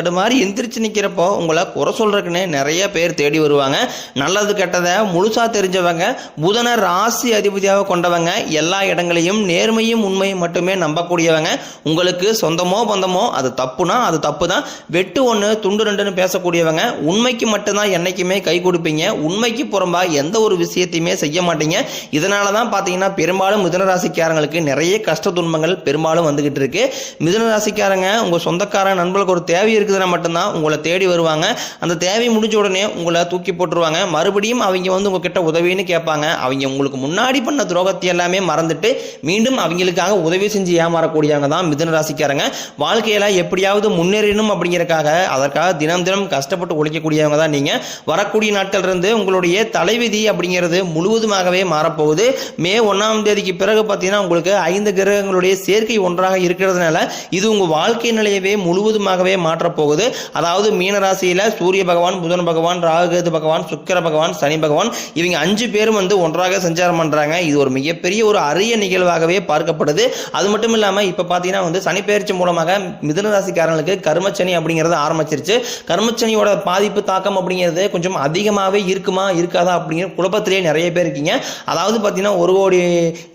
தடுமாறி எந்திரிச்சு நிற்கிறப்போ உங்களை குறை சொல்றதுக்குன்னு நிறைய பேர் தேடி வருவாங்க. நல்லது கெட்டதை முழுசாக தெரிஞ்சவங்க புதன ராசி அதிபதியாக கொண்டவங்க எல்லா இடங்களையும் நேர்மையும் உண்மையும் மட்டுமே நம்பக்கூடியவங்க. உங்களுக்கு சொந்தமோ பந்தமோ அது தப்புனா அது தப்பு தான் வெட்டு ஒன்று துண்டு ரெண்டுன்னு பேசக்கூடியவங்க உண்மைக்கு மட்டும்தான் என்னைக்குமே கை கொடுப்பீங்க. உண்மைக்கு புறம்பாக எந்த ஒரு விஷயத்தையுமே செய்ய மாட்டீங்க. இதனால தான் பார்த்தீங்கன்னா பெரும்பாலும் மிதனராசிக்காரங்களுக்கு நிறைய கஷ்ட துன்பங்கள் பெரும்பாலும் வந்துகிட்டு இருக்கு. மிதனராசிக்காரங்க ராசிக்காரங்க சொந்தக்காரன் நண்பர்களுக்கு ஒரு தேவை இருக்குதுன்னா மட்டும்தான் உங்களை தேடி வருவாங்க. அந்த தேவை முடிஞ்ச உடனே உங்களை தூக்கி போட்டுருவாங்க. மறுபடியும் அவங்க வந்து உங்ககிட்ட உதவின்னு கேட்பாங்க. அவங்க உங்களுக்கு முன்னாடி பண்ண துரோகத்தை எல்லாமே மறந்துட்டு மீண்டும் அவங்களுக்காக உதவி செஞ்சு ஏமாறக்கூடியவங்க தான் மிதுன ராசிக்காரங்க. வாழ்க்கையில எப்படியாவது முன்னேறணும் அப்படிங்கிறக்காக அதற்காக தினம் தினம் கஷ்டப்பட்டு உழைக்கக்கூடியவங்க தான் நீங்க. வரக்கூடிய நாட்கள் இருந்து உங்களுடைய தலைவிதி அப்படிங்கிறது முழுவதுமாகவே மாறப்போகுது. மே ஒன்றாம் தேதிக்கு பிறகு பார்த்தீங்கன்னா உங்களுக்கு ஐந்து கிரகங்களுடைய சேர்க்கை ஒன்றாக இருக்கிறதுனால இது உங்க வாழ்க்கை நிலையவே முழுவதுமாகவே மாற்றப் போகுது அதாவது மீன ராசியில சூரிய பகவான் புதன் பகவான் ராகுகேது பகவான் சுக்கர பகவான் சனி பகவான் இவங்க அஞ்சு பேரும் வந்து ஒன்றாக சஞ்சாரம் பண்றாங்க. இது ஒரு மிகப்பெரிய ஒரு அரிய நிகழ்வாகவே பார்க்கப்படுது. அது மட்டும் இல்லாம இப்ப பாத்தீங்கன்னா வந்து சனி பெயர்ச்சி மூலமாக மிதுன ராசிக்காரங்களுக்கு கர்மச்சனி அப்படிங்கிறது ஆரம்பிச்சிருச்சு. கர்மச்சனியோட பாதிப்பு தாக்கம் அப்படிங்கிறது கொஞ்சம் அதிகமாகவே இருக்குமா இருக்காதா அப்படிங்கிற குழப்பத்திலேயே நிறைய பேர் இருக்கீங்க. அதாவது பார்த்தீங்கன்னா ஒரு கோடி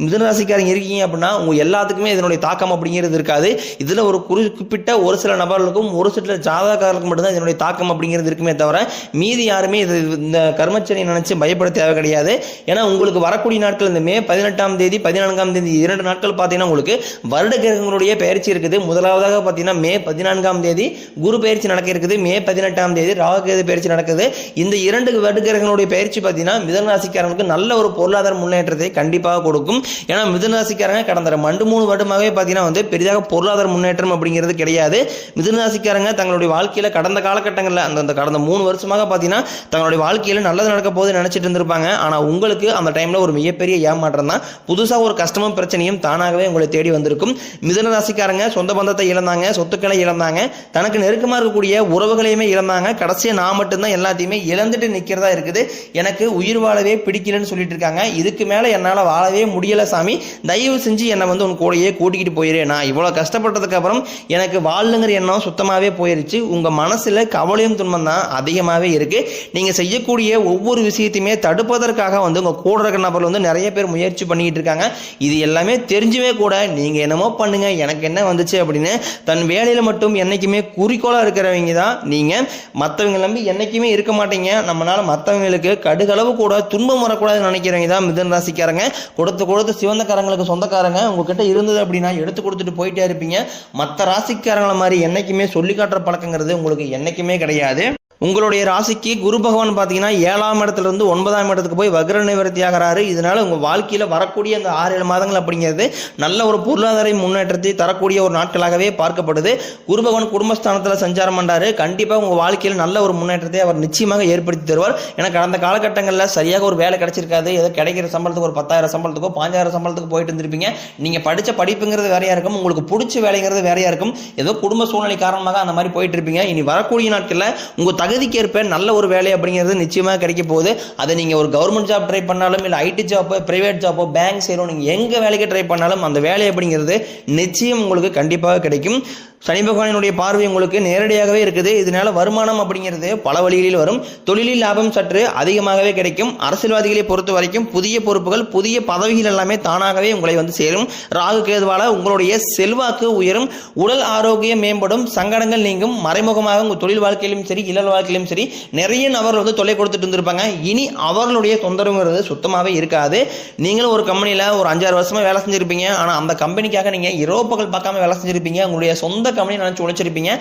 மிதுன ராசிக்காரங்க இருக்கீங்க அப்படின்னா உங்க எல்லாத்துக்குமே இதனுடைய தாக்கம் அப்படிங்கிறது இருக்காது. இதுல ஒரு குறிப்பிட்ட ஒரு சில நபர்களுக்கும் ஒரு சில ஜாதகாரர்களுக்கு மட்டும்தான் இதனுடைய தாக்கம் அப்படிங்கிறது இருக்குமே தவிர மீதி யாருமே இது இந்த கர்மச்சனையை நினச்சி பயப்பட தேவை கிடையாது. ஏன்னா உங்களுக்கு வரக்கூடிய நாட்கள் இந்த மே பதினெட்டாம் தேதி பதினான்காம் தேதி இரண்டு நாட்கள் பார்த்தீங்கன்னா உங்களுக்கு வருட கிரகங்களுடைய பயிற்சி இருக்குது. முதலாவதாக பார்த்தீங்கன்னா மே பதினான்காம் தேதி குரு பயிற்சி நடக்க இருக்குது. மே பதினெட்டாம் தேதி ராகுகேது பயிற்சி நடக்குது. இந்த இரண்டு வருட கிரகங்களுடைய பயிற்சி பார்த்தீங்கன்னா மிதனராசிக்காரங்களுக்கு நல்ல ஒரு பொருளாதார முன்னேற்றத்தை கண்டிப்பாக கொடுக்கும். ஏன்னா மிதனராசிக்காரங்க கடந்த ரெண்டு மூணு வருடமாகவே பார்த்தீங்கன்னா வந்து பெரிதாக பொருளாதார முன்னேற்றம் அப்படிங்கிறது கிடையாது. மிதனராசிக்காரங்க தங்களுடைய வாழ்க்கையில் கடந்த காலகட்டங்களில் அந்த அந்த கடந்த மூணு வருஷமாக பார்த்தீங்கன்னா தங்களுடைய வாழ்க்கையில் நல்லது நடக்க போது நினச்சிட்டு இருந்திருப்பாங்க. ஆனால் உங்களுக்கு அந்த டைமில் ஒரு மிகப்பெரிய ஏமாற்றம் தான். புதுசாக ஒரு கஷ்டமும் பிரச்சனையும் தானாகவே உங்களை தேடி வந்திருக்கும். மிதன ராசிக்காரங்க சொந்த பந்தத்தை இழந்தாங்க சொத்துக்களை இழந்தாங்க தனக்கு நெருக்கமாக இருக்கக்கூடிய உறவுகளையுமே இழந்தாங்க. கடைசியாக நான் மட்டும்தான் எல்லாத்தையுமே இழந்துட்டு நிற்கிறதா இருக்குது. எனக்கு உயிர் வாழவே பிடிக்கலன்னு சொல்லிட்டு இருக்காங்க. இதுக்கு மேலே என்னால் வாழவே முடியலை சாமி. தயவு செஞ்சு என்னை வந்து உன் கூடையே கூட்டிக்கிட்டு போயிரு. நான் இவ்வளோ கஷ்டப்பட்டதுக்கப்புறம் எனக்கு வாழுங்கிற எண்ணம் சுத்தமாகவே சுத்தமாவே போயிருச்சு உங்கள் மனசில் கவலையும் துன்பம் தான் அதிகமாகவே இருக்குது நீங்கள் செய்யக்கூடிய ஒவ்வொரு விஷயத்தையுமே தடுப்பதற்காக வந்து உங்கள் கூட இருக்கிற நபர்கள் வந்து நிறைய பேர் முயற்சி பண்ணிக்கிட்டு இருக்காங்க. இது எல்லாமே தெரிஞ்சுமே கூட நீங்கள் என்னமோ பண்ணுங்கள் எனக்கு என்ன வந்துச்சு அப்படின்னு தன் வேலையில் மட்டும் என்னைக்குமே குறிக்கோளாக இருக்கிறவங்க தான் நீங்கள் மற்றவங்க நம்பி என்றைக்குமே இருக்க மாட்டீங்க. நம்மளால் மற்றவங்களுக்கு கடுகளவு கூட துன்பம் வரக்கூடாதுன்னு நினைக்கிறவங்க தான் மிதன் ராசிக்காரங்க. கொடுத்து கொடுத்து சிவந்தக்காரங்களுக்கு சொந்தக்காரங்க. உங்ககிட்ட இருந்தது அப்படின்னா எடுத்து கொடுத்துட்டு போயிட்டே இருப்பீங்க. மற்ற ராசிக்காரங்களை மாதிரி என்றைக்குமே சொல்லி காட்டுற பழக்கங்கிறது உங்களுக்கு என்னைக்குமே கிடையாது. உங்களுடைய ராசிக்கு குரு பகவான் பார்த்தீங்கன்னா ஏழாம் இடத்துல இருந்து ஒன்பதாம் இடத்துக்கு போய் வக்ர நிவர்த்தி ஆகிறாரு இதனால உங்க வாழ்க்கையில வரக்கூடிய அந்த ஆறு ஏழு மாதங்கள் அப்படிங்கிறது நல்ல ஒரு பொருளாதார முன்னேற்றத்தை தரக்கூடிய ஒரு நாட்களாகவே பார்க்கப்படுது. குரு பகவான் குடும்பஸ்தானத்தில் சஞ்சாரம் பண்ணாரு கண்டிப்பா உங்க வாழ்க்கையில் நல்ல ஒரு முன்னேற்றத்தை அவர் நிச்சயமாக ஏற்படுத்தி தருவார். ஏன்னா கடந்த காலகட்டங்களில் சரியாக ஒரு வேலை கிடைச்சிருக்காது. ஏதோ கிடைக்கிற சம்பளத்துக்கு ஒரு பத்தாயிரம் சம்பளத்துக்கோ பாஞ்சாயிரம் சம்பளத்துக்கு போயிட்டு இருந்திருப்பீங்க. நீங்க படிச்ச படிப்புங்கிறது வேறையா இருக்கும். உங்களுக்கு பிடிச்ச வேலைங்கிறது வேறையா இருக்கும். ஏதோ குடும்ப சூழ்நிலை காரணமாக அந்த மாதிரி போயிட்டு இருப்பீங்க. இனி வரக்கூடிய நாட்களில் உங்க தகுதிக்கேற்ப நல்ல ஒரு வேலை அப்படிங்கிறது நிச்சயமாக கிடைக்க போகுது. அதை நீங்கள் ஒரு கவர்மெண்ட் ஜாப் ட்ரை பண்ணாலும் இல்லை ஐடி ஜாப்போ ப்ரைவேட் ஜாப்போ பேங்க் சேரும் நீங்கள் எங்கே வேலைக்கு ட்ரை பண்ணாலும் அந்த வேலை அப்படிங்கிறது நிச்சயம் உங்களுக்கு கண்டிப்பாக கிடைக்கும். சனி பகவானினுடைய பார்வை உங்களுக்கு நேரடியாகவே இருக்குது. இதனால வருமானம் அப்படிங்கிறது பல வழிகளில் வரும். தொழிலில் லாபம் சற்று அதிகமாகவே கிடைக்கும். அரசியல்வாதிகளை பொறுத்த வரைக்கும் புதிய பொறுப்புகள் புதிய பதவிகள் எல்லாமே தானாகவே உங்களை வந்து சேரும். ராகு கேதுவால உங்களுடைய செல்வாக்கு உயரும். உடல் ஆரோக்கியம் மேம்படும். சங்கடங்கள் நீங்கும். மறைமுகமாக உங்கள் தொழில் வாழ்க்கையிலும் சரி இல்லல் வாழ்க்கையிலும் சரி நிறைய நபர்கள் வந்து தொல்லை கொடுத்துட்டு இருந்திருப்பாங்க. இனி அவர்களுடைய தொந்தரவுங்கிறது சுத்தமாகவே இருக்காது. நீங்களும் ஒரு கம்பெனியில் ஒரு அஞ்சாறு வருஷமா வேலை செஞ்சிருப்பீங்க. ஆனால் அந்த கம்பெனிக்காக நீங்கள் இரவு பகல் பார்க்காம வேலை செஞ்சிருப்பீங்க. உங்களுடைய சொந்த கம்பெனி நினச்சி உழைச்சிருப்பீங்க.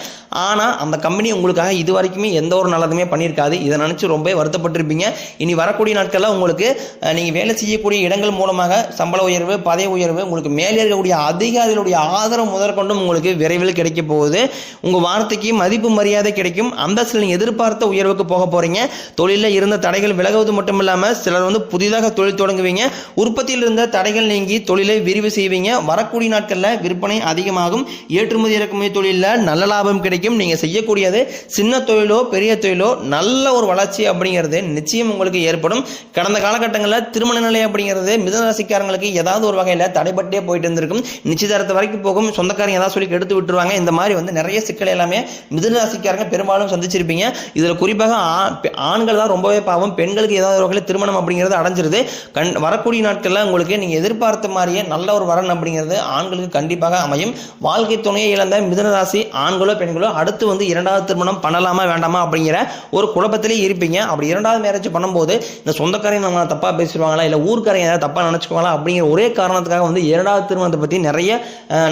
ஆனால் அந்த கம்பெனி உங்களுக்காக இது வரைக்குமே எந்த ஒரு நல்லதுமே பண்ணியிருக்காது. இதை நினச்சி ரொம்ப வருத்தப்பட்டிருப்பீங்க. இனி வரக்கூடிய நாட்களில் உங்களுக்கு நீங்கள் வேலை செய்யக்கூடிய இடங்கள் மூலமாக சம்பள உயர்வு பதவி உயர்வு உங்களுக்கு மேலே இருக்கக்கூடிய அதிகாரிகளுடைய ஆதரவு முதற்கொண்டும் உங்களுக்கு விரைவில் கிடைக்க போகுது. உங்கள் வார்த்தைக்கு மதிப்பு மரியாதை கிடைக்கும். அந்தஸ்தில் நீங்கள் எதிர்பார்த்த உயர்வுக்கு போக போகிறீங்க தொழிலில் இருந்த தடைகள் விலகுவது மட்டும் இல்லாமல் சிலர் வந்து புதிதாக தொழில் தொடங்குவீங்க. உற்பத்தியில் இருந்த தடைகள் நீங்கி தொழிலை விரிவு செய்வீங்க. வரக்கூடிய நாட்களில் விற்பனை அதிகமாகும். ஏற்றுமதி இறக்கும் இறக்குமதி தொழிலில் நல்ல லாபம் கிடைக்கும். நீங்கள் செய்யக்கூடியது சின்ன தொழிலோ பெரிய தொழிலோ நல்ல ஒரு வளர்ச்சி அப்படிங்கிறது நிச்சயம் உங்களுக்கு ஏற்படும். கடந்த காலகட்டங்களில் திருமண நிலை அப்படிங்கிறது மிதனராசிக்காரங்களுக்கு ஏதாவது ஒரு வகையில் தடைபட்டே போயிட்டு இருந்திருக்கும். நிச்சயதாரத்து வரைக்கும் போகும். சொந்தக்காரங்க ஏதாவது சொல்லி எடுத்து விட்டுருவாங்க. இந்த மாதிரி வந்து நிறைய சிக்கல் எல்லாமே மிதனராசிக்காரங்க பெரும்பாலும் சந்திச்சிருப்பீங்க. இதில் குறிப்பாக ஆண்கள் தான் ரொம்பவே பாவம். பெண்களுக்கு ஏதாவது ஒரு வகையில் திருமணம் அப்படிங்கிறது அடைஞ்சிருது. கண் வரக்கூடிய நாட்களில் உங்களுக்கு நீங்கள் எதிர்பார்த்த மாதிரியே நல்ல ஒரு வரன் அப்படிங்கிறது ஆண்களுக்கு கண்டிப்பாக அமையும். வாழ்க்கை துணையை இழந்த மிதனராசி ஆண்களோ பெண்களோ அடுத்து வந்து இரண்டாவது திருமணம் பண்ணலாமா வேண்டாமா அப்படிங்கிற ஒரு குழப்பத்திலே இருப்பீங்க. அப்படி இரண்டாவது மேரேஜ் பண்ணும்போது இந்த சொந்தக்காரையும் நம்ம தப்பாக பேசிடுவாங்களா இல்லை ஊர்க்காரங்க ஏதாவது தப்பாக நினச்சிக்குவாங்களா அப்படிங்கிற ஒரே காரணத்துக்காக வந்து இரண்டாவது திருமணத்தை பற்றி நிறைய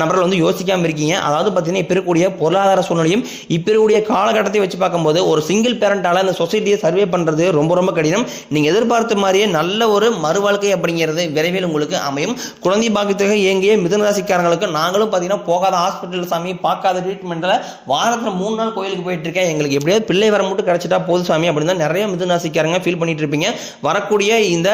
நபர்கள் வந்து யோசிக்காமல் இருக்கீங்க. அதாவது பார்த்தீங்கன்னா இப்போ இருக்கக்கூடிய பொருளாதார சூழ்நிலையும் இப்போ இருக்கக்கூடிய காலகட்டத்தை வச்சு பார்க்கும்போது ஒரு சிங்கிள் பேரண்டால இந்த சொசைட்டியை சர்வே பண்ணுறது ரொம்ப ரொம்ப கடினம். நீங்கள் எதிர்பார்த்த மாதிரியே நல்ல ஒரு மறுவாழ்க்கை அப்படிங்கிறது விரைவில் உங்களுக்கு அமையும். குழந்தை பாக்கியத்துக்கு இயங்கிய மிதனராசிக்காரங்களுக்கு நாங்களும் பார்த்தீங்கன்னா போகாத ஹாஸ்பிட்டல் சாமி பார்க்காத ட்ரீட்மெண்ட்டில் வாரத்தில் மூணு நாள் கோயிலுக்கு போயிட்டு இருக்கேன். எங்களுக்கு எப்படியாவது பிள்ளை வர மட்டும் கிடச்சிட்டா போதும் சாமி அப்படின்னு தான் நிறைய மிதுநாசிக்காரங்க ஃபீல் பண்ணிட்டு இருப்பீங்க. வரக்கூடிய இந்த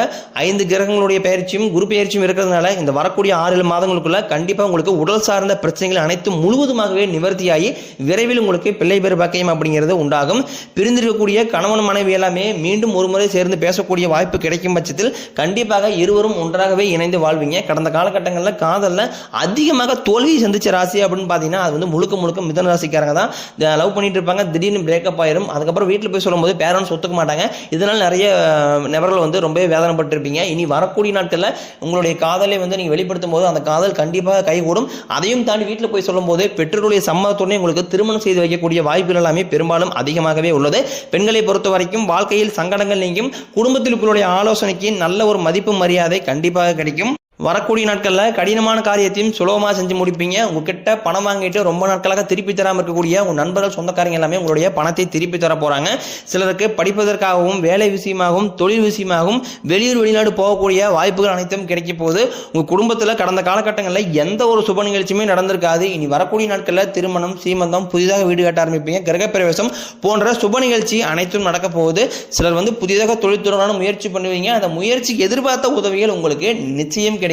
ஐந்து கிரகங்களுடைய பயிற்சியும் குரு பயிற்சியும் இருக்கிறதுனால இந்த வரக்கூடிய ஆறு ஏழு மாதங்களுக்குள்ள கண்டிப்பாக உங்களுக்கு உடல் சார்ந்த பிரச்சனைகள் அனைத்தும் முழுவதுமாகவே நிவர்த்தியாகி விரைவில் உங்களுக்கு பிள்ளை பேர் பாக்கியம் அப்படிங்கிறது உண்டாகும். பிரிந்திருக்கக்கூடிய கணவன் மனைவி எல்லாமே மீண்டும் ஒரு முறை சேர்ந்து பேசக்கூடிய வாய்ப்பு கிடைக்கும் பட்சத்தில் கண்டிப்பாக இருவரும் ஒன்றாகவே இணைந்து வாழ்வீங்க. கடந்த காலகட்டங்களில் காதலில் அதிகமாக தோல்வி சந்திச்ச ராசி அப்படின்னு பார்த்தீங்கன்னா அது வந்து முழுக்க முழுக்க மிதன ராசிக்காரங்க தான். லவ் பண்ணிட்டு இருப்பாங்க. திடீர்னு பிரேக்கப் ஆயிரும். அதுக்கப்புறம் வீட்டில் போய் சொல்லும்போது பேரண்ட்ஸ் ஒத்துக்க மாட்டாங்க. இதனால் நிறைய நபர்கள் வந்து ரொம்பவே வேதனைப்பட்டிருப்பீங்க. இனி வரக்கூடிய நாட்களில் உங்களுடைய காதலை வந்து நீங்கள் வெளிப்படுத்தும் போது அந்த காதல் கண்டிப்பாக கைகூடும். அதையும் தாண்டி வீட்டில் போய் சொல்லும்போது பெற்றோருடைய சம்மதத்துடனே உங்களுக்கு திருமணம் செய்து வைக்கக்கூடிய வாய்ப்புகள் எல்லாமே பெரும்பாலும் அதிகமாகவே உள்ளது. பெண்களை பொறுத்த வரைக்கும் வாழ்க்கையில் சங்கடங்கள் நீங்கும். குடும்பத்தில் உங்களுடைய ஆலோசனைக்கு நல்ல ஒரு மதிப்பு மரியாதை கண்டிப்பாக கிடைக்கும். வரக்கூடிய நாட்களில் கடினமான காரியத்தையும் சுலபமாக செஞ்சு முடிப்பீங்க. உங்ககிட்ட பணம் வாங்கிட்டு ரொம்ப நாட்களாக திருப்பி தராமல் இருக்கக்கூடிய உங்கள் நண்பர்கள் சொந்தக்காரங்க எல்லாமே உங்களுடைய பணத்தை திருப்பி தர போகிறாங்க சிலருக்கு படிப்பதற்காகவும் வேலை விஷயமாகவும் தொழில் விஷயமாகவும் வெளியூர் வெளிநாடு போகக்கூடிய வாய்ப்புகள் அனைத்தும் கிடைக்க போகுது. உங்கள் குடும்பத்தில் கடந்த காலகட்டங்களில் எந்த ஒரு சுப நிகழ்ச்சியுமே நடந்திருக்காது. இனி வரக்கூடிய நாட்களில் திருமணம் சீமந்தம் புதிதாக வீடு கட்ட ஆரம்பிப்பீங்க. கிரகப்பிரவேசம் போன்ற சுப நிகழ்ச்சி அனைத்தும் நடக்க போகுது. சிலர் வந்து புதிதாக தொழில் தொடரான முயற்சி பண்ணுவீங்க. அந்த முயற்சிக்கு எதிர்பார்த்த உதவிகள் உங்களுக்கு நிச்சயம் கிடைக்கும்.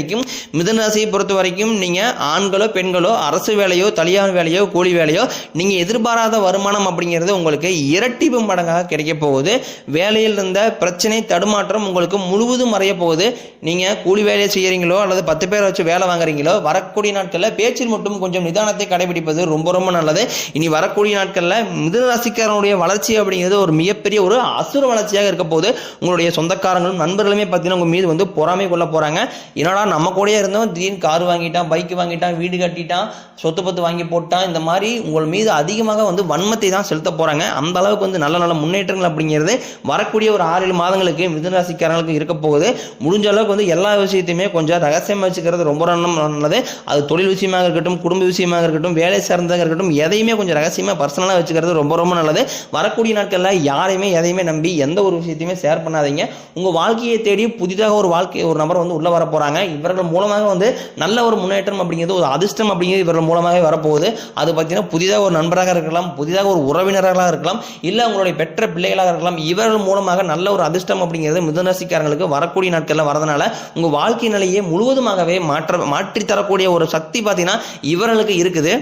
மிதன ராசியை பொறுத்த வரைக்கும் நீங்கள் ஆண்களோ பெண்களோ அரசு வேலையோ தனியார் வேலையோ கூலி வேலையோ நீங்கள் எதிர்பாராத வருமானம் அப்படிங்கிறது உங்களுக்கு இரட்டிப்பு மடங்காக கிடைக்க போகுது. வேலையில் இருந்த பிரச்சனை தடுமாற்றம் உங்களுக்கு முழுவதும் மறைய போகுது. நீங்கள் கூலி வேலையை செய்கிறீங்களோ அல்லது பத்து பேரை வச்சு வேலை வாங்குறீங்களோ வரக்கூடிய நாட்களில் பேச்சில் மட்டும் கொஞ்சம் நிதானத்தை கடைபிடிப்பது ரொம்ப ரொம்ப நல்லது. இனி வரக்கூடிய நாட்களில் மிதுன ராசிக்காரனுடைய வளர்ச்சி அப்படிங்கிறது ஒரு மிகப்பெரிய ஒரு அசுர வளர்ச்சியாக இருக்க போது உங்களுடைய சொந்தக்காரங்களும் நண்பர்களுமே பார்த்தீங்கன்னா உங்கள் மீது வந்து பொறாமை கொள்ள போகிறாங்க என்னடா நம்ம கூடயே இருந்தோம் திடீர்னு கார் வாங்கிட்டான் பைக் வாங்கிட்டான் வீடு கட்டிட்டான் சொத்து பத்து வாங்கி போட்டான் இந்த மாதிரி உங்கள் மீது அதிகமாக வந்து வன்மத்தை தான் செலுத்த போகிறாங்க அந்த அளவுக்கு வந்து நல்ல நல்ல முன்னேற்றங்கள் அப்படிங்கிறது வரக்கூடிய ஒரு ஆறு ஏழு மாதங்களுக்கு மிதனராசிக்காரங்களுக்கு இருக்க போகுது. முடிஞ்ச அளவுக்கு வந்து எல்லா விஷயத்தையுமே கொஞ்சம் ரகசியமாக வச்சுக்கிறது ரொம்ப ரொம்ப நல்லது. அது தொழில் விஷயமாக இருக்கட்டும் குடும்ப விஷயமாக இருக்கட்டும் வேலை சார்ந்ததாக இருக்கட்டும் எதையுமே கொஞ்சம் ரகசியமாக பர்சனலாக வச்சுக்கிறது ரொம்ப ரொம்ப நல்லது. வரக்கூடிய நாட்களில் யாரையுமே எதையுமே நம்பி எந்த ஒரு விஷயத்தையுமே ஷேர் பண்ணாதீங்க. உங்கள் வாழ்க்கையை தேடி புதிதாக ஒரு வாழ்க்கை ஒரு நபர் வந்து உள்ளே வர போகிறாங்க இவர்கள் மூலமாக வந்து நல்ல ஒரு முன்னேற்றம் அப்படிங்கிறது ஒரு அதிர்ஷ்டம் அப்படிங்கிறது இவர்கள் மூலமாகவே வரப்போகுது. அது பார்த்தீங்கன்னா புதிதாக ஒரு நண்பராக இருக்கலாம் புதிதாக ஒரு உறவினர்களாக இருக்கலாம் இல்லை அவங்களுடைய பெற்ற பிள்ளைகளாக இருக்கலாம் இவர்கள் மூலமாக நல்ல ஒரு அதிர்ஷ்டம் அப்படிங்கிறது மிதனராசிக்காரங்களுக்கு வரக்கூடிய நாட்களில் வரதுனால உங்கள் வாழ்க்கை நிலையை முழுவதுமாகவே மாற்ற மாற்றி தரக்கூடிய ஒரு சக்தி பார்த்தீங்கன்னா இவர்களுக்கு இருக்குது.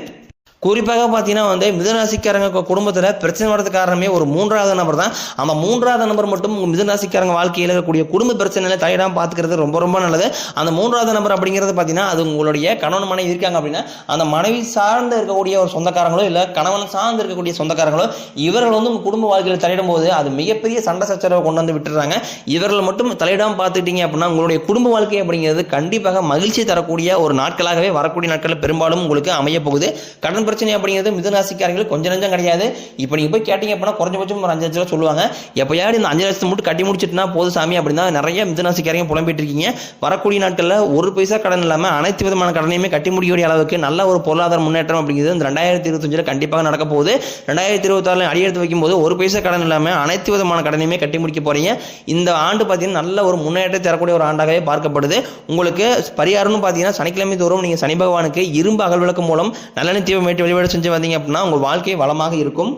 குறிப்பாக பார்த்தீங்கன்னா வந்து மிதனராசிக்காரங்க குடும்பத்தில் பிரச்சனை வர்றதுக்கு காரணமே ஒரு மூன்றாவது நபர் தான். அந்த மூன்றாவது நபர் மட்டும் உங்கள் மிதனராசிக்காரங்க வாழ்க்கையில் இருக்கக்கூடிய குடும்ப பிரச்சனைகளை தலையிடாமல் பார்த்துக்கிறது ரொம்ப ரொம்ப நல்லது. அந்த மூன்றாவது நபர் அப்படிங்கிறது பார்த்தீங்கன்னா அது உங்களுடைய கணவன் மனைவி இருக்காங்க அப்படின்னா அந்த மனைவி சார்ந்து இருக்கக்கூடிய ஒரு சொந்தக்காரங்களோ இல்லை கணவன் சார்ந்து இருக்கக்கூடிய சொந்தக்காரங்களோ இவர்கள் வந்து உங்கள் குடும்ப வாழ்க்கையில் தலையிடும் போது அது மிகப்பெரிய சண்டை சச்சரவை கொண்டு வந்து விட்டுறாங்க. இவர்கள் மட்டும் தலையிடாமல் பார்த்துக்கிட்டீங்க அப்படின்னா உங்களுடைய குடும்ப வாழ்க்கை அப்படிங்கிறது கண்டிப்பாக மகிழ்ச்சி தரக்கூடிய ஒரு நாட்களாகவே வரக்கூடிய நாட்களில் பெரும்பாலும் உங்களுக்கு அமைய போகுது கடன் பிரச்சனை அப்படிங்கிறது மிதுராசிக்காரங்களுக்கு கொஞ்சம் நஞ்சம் கிடையாது. இப்போ நீங்கள் போய் கேட்டீங்க அப்படின்னா குறைஞ்சபட்சம் ஒரு அஞ்சு லட்சம் சொல்லுவாங்க. எப்போயாவது இந்த அஞ்சு லட்சத்தை மட்டும் கட்டி முடிச்சிட்டுனா போது சாமி அப்படின்னா நிறைய மிதுராசிக்காரங்க புலம்பிட்டு இருக்கீங்க. வரக்கூடிய நாட்களில் ஒரு பைசா கடன் இல்லாமல் அனைத்து விதமான கடனையுமே கட்டி முடிக்கக்கூடிய அளவுக்கு நல்ல ஒரு பொருளாதார முன்னேற்றம் அப்படிங்கிறது இந்த ரெண்டாயிரத்தி இருபத்தஞ்சில் கண்டிப்பாக நடக்க போகுது. ரெண்டாயிரத்தி இருபத்தாறில் அடியெடுத்து வைக்கும்போது ஒரு பைசா கடன் இல்லாமல் அனைத்து விதமான கடனையுமே கட்டி முடிக்க போறீங்க. இந்த ஆண்டு பார்த்தீங்கன்னா நல்ல ஒரு முன்னேற்றத்தை தரக்கூடிய ஒரு ஆண்டாகவே பார்க்கப்படுது. உங்களுக்கு பரிகாரம்னு பார்த்தீங்கன்னா சனிக்கிழமை தோறும் நீங்கள் சனி பகவானுக்கு இரும்பு அகல் விளக்கு மூலம் நல்லெண்ணெய் தீபம் ஏற்றி வழிபாடு செஞ்சு வந்தீங்க அப்படின்னா உங்கள் வாழ்க்கை வளமாக இருக்கும்.